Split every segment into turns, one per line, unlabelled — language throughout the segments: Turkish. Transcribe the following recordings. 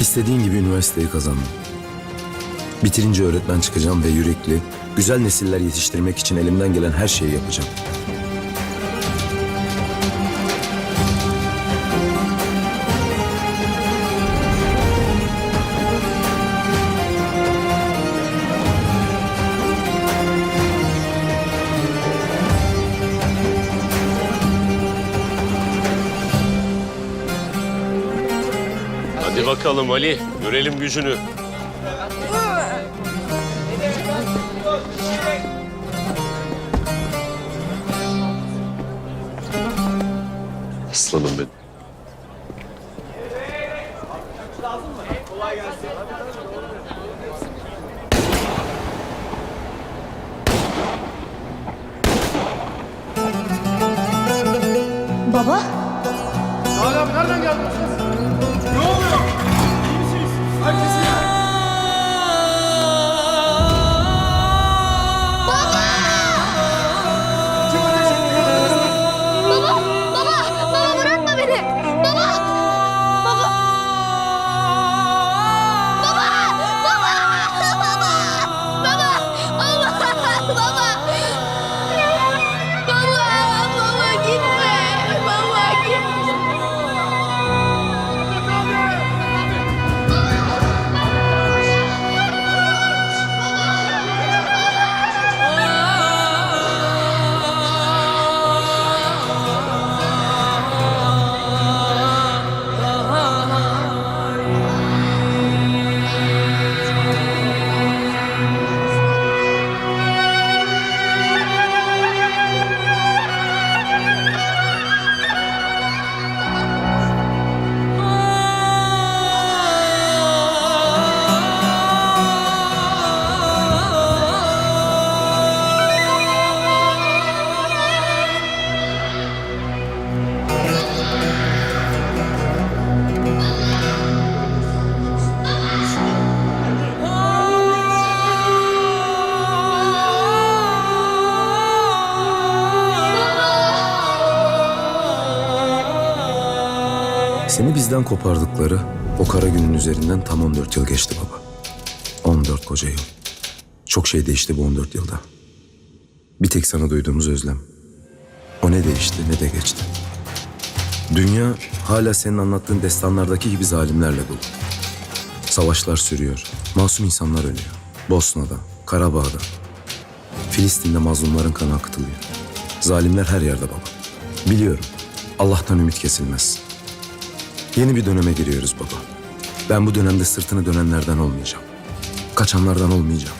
İstediğin gibi üniversiteyi kazandım. Bitirince öğretmen çıkacağım ve yürekli, güzel nesiller yetiştirmek için elimden gelen her şeyi yapacağım.
Hadi bakalım Ali, görelim gücünü. Aslanım benim.
Baba?
Hala nereden geldiniz
Seni bizden kopardıkları o kara günün üzerinden tam 14 yıl geçti baba. 14 koca yıl. Çok şey değişti bu 14 yılda. Bir tek sana duyduğumuz özlem. O ne değişti ne de geçti. Dünya hala senin anlattığın destanlardaki gibi zalimlerle dolu. Savaşlar sürüyor. Masum insanlar ölüyor. Bosna'da, Karabağ'da. Filistin'de mazlumların kanı akıtılıyor. Zalimler her yerde baba. Biliyorum. Allah'tan ümit kesilmez. Yeni bir döneme giriyoruz baba. Ben bu dönemde sırtını dönenlerden olmayacağım. Kaçanlardan olmayacağım.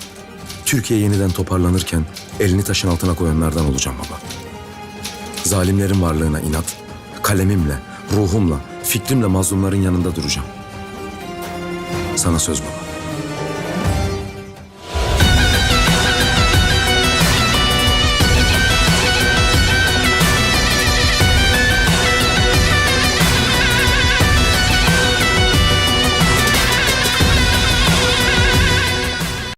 Türkiye yeniden toparlanırken elini taşın altına koyanlardan olacağım baba. Zalimlerin varlığına inat, kalemimle, ruhumla, fikrimle mazlumların yanında duracağım. Sana söz baba.